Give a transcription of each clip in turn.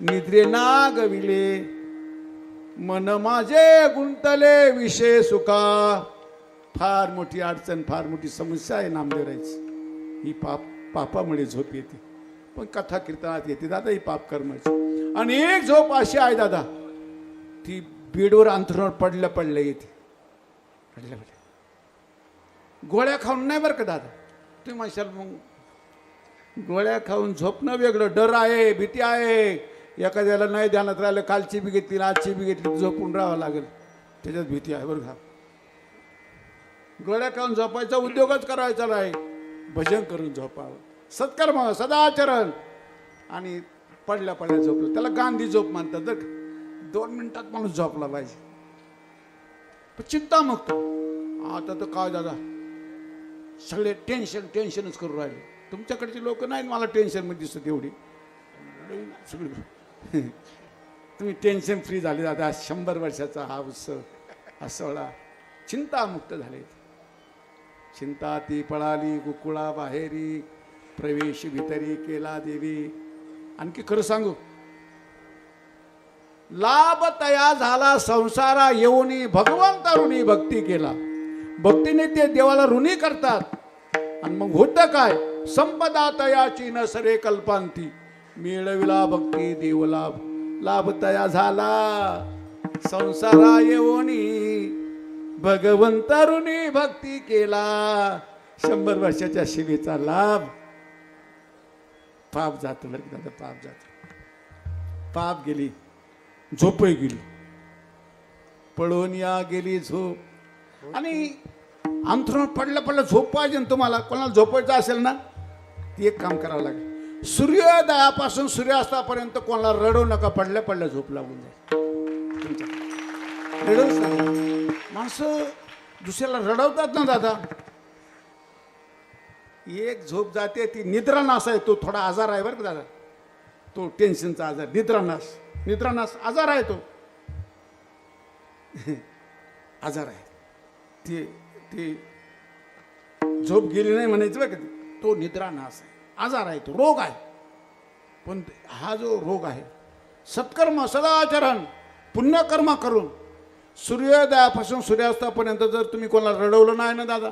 निद्रे नागविले. मन माझे गुंतले विषय सुखा. फार मोठी अडचण फार मोठी समस्या आहे नामदेवरायची. ही पाप पापामुळे झोप येते. पण कथा कीर्तनात येते. दादा ही पाप कर्माची. आणि एक झोप अशी आहे दादा. ती बेडवर अंथरुणावर पडल्या पडल्या येते. पडल्या पडल्या. गोळ्या खाऊन नाही बरं का दादा? तुम्ही म्हणशाल मग गोळ्या खाऊन झोपणं वेगळं. डर आहे भीती आहे. एखाद्याला नाही ध्यानात राहिलं कालची बी घेतली आजची बी घेतली झोपून राहावं लागेल. त्याच्यात भीती आहे बरं का. गळ्या खाऊन झोपायचा उद्योगच करायचा नाही. भजन करून झोपावं. सत्कर्म सदाचरण आणि पडल्या पडल्या झोपलं. त्याला गांधी झोप मानतात तर दोन मिनिटात माणूस झोपला पाहिजे. पण मग आता तर काय दादा? सगळे टेन्शन टेन्शनच करू राहिले. तुमच्याकडची लोक नाही मला टेन्शनमध्ये दिसत एवढी. सगळी तुम्ही टेन्शन फ्री झाले दादा शंभर वर्षाचा हा उत्सव हा सोहळा चिंतामुक्त झाले चिंता ती पळाली गोकुळा बाहेरी प्रवेश भितरी केला देवी. आणखी खरं सांगू लाभ तया झाला संसारा येऊनी भगवंता ऋणी भक्ती केला. भक्तीने ते देवाला ऋणी करतात. आणि मग होतं काय? संपदा तयाची नसरे कल्पांती. मिळविला भक्ती देव लाभ. लाभ तया झाला. संसारा येऊनी भगवंत भक्ती केला. शंभर वर्षाच्या शिवेचा लाभ. पाप जातो बरं दादा पाप जातो पाप गेली झोपही गेली. पळून या गेली झोप. आणि अंथरून पडलं पडलं झोप पाहिजे तुम्हाला. कोणाला झोपायचं असेल ना ती एक काम करावं लागेल. सूर्योदयापासून सूर्यास्तापर्यंत कोणाला रडू नका पडल्या पडल्या झोप लागून जाईल. तुमच्या नका. माणसं दुसऱ्याला रडवतात ना दादा. एक झोप जाते ती निद्रानाश आहे. तो थोडा आजार आहे बरं का दादा. तो टेन्शनचा आजार निद्रानाश निद्रानाश आजार आहे तो. आजार आहे. ते ते झोप गेली नाही म्हणायचं बरं का. तो निद्रानाश आहे. आजार आहे तो रोग आहे पण हा जो रोग आहे सत्कर्म सदाचरण पुण्यकर्म करून सूर्योदयापासून सूर्यास्तापर्यंत जर तुम्ही कोणाला रडवलं नाही ना दादा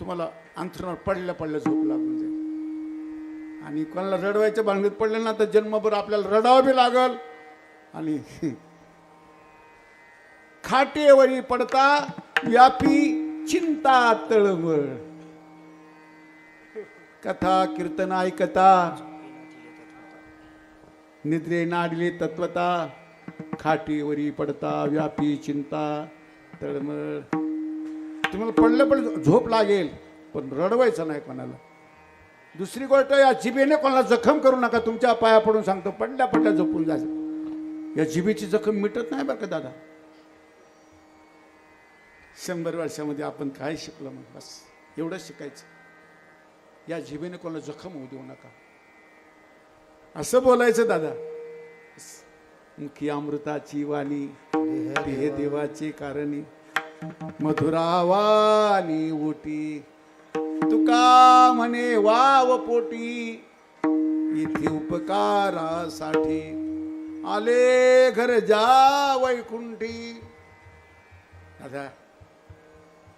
तुम्हाला अंथरणावर पडल्या पडल्या झोप लागून जाईल. आणि कोणाला रडवायच्या भांगडीत पडलं ना तर जन्मभर आपल्याला रडावं बी लागल. आणि खाटेवरी पडता व्यापी चिंता तळमळ. कथा कीर्तन ऐकता. निद्रे नाडले तत्वता. खाटीवरी पडता व्यापी चिंता तळमळ. तुम्हाला पडलं पण झोप लागेल पण रडवायचं नाही कोणाला. दुसरी गोष्ट या जिभेने कोणाला जखम करू नका. तुमच्या पाया पडून सांगतो पडल्या पडल्या झोपून जायचं या जिभेची जखम मिटत नाही बरं का दादा? शंभर वर्षामध्ये आपण काय शिकलो मग? बस एवढंच शिकायचं. या जिभेने कोणाला जखम होऊ देऊ नका. असं बोलायचं दादा. मुखी अमृताची वाणी हे देवाची कारणी मधुरावानी ओटी तुका म्हणे वाव पोटी इथे उपकारासाठी आले घर जा वैकुंठी. दादा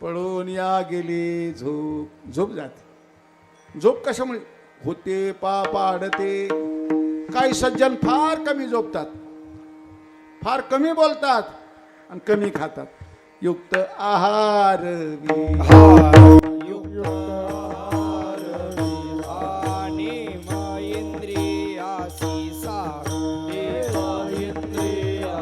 पळून या गेली झोप झोप जाते. झोप कशामुळे? होते पाप आडते. काही सज्जन फार कमी झोपतात. फार कमी बोलतात आणि कमी खातात. युक्त आहार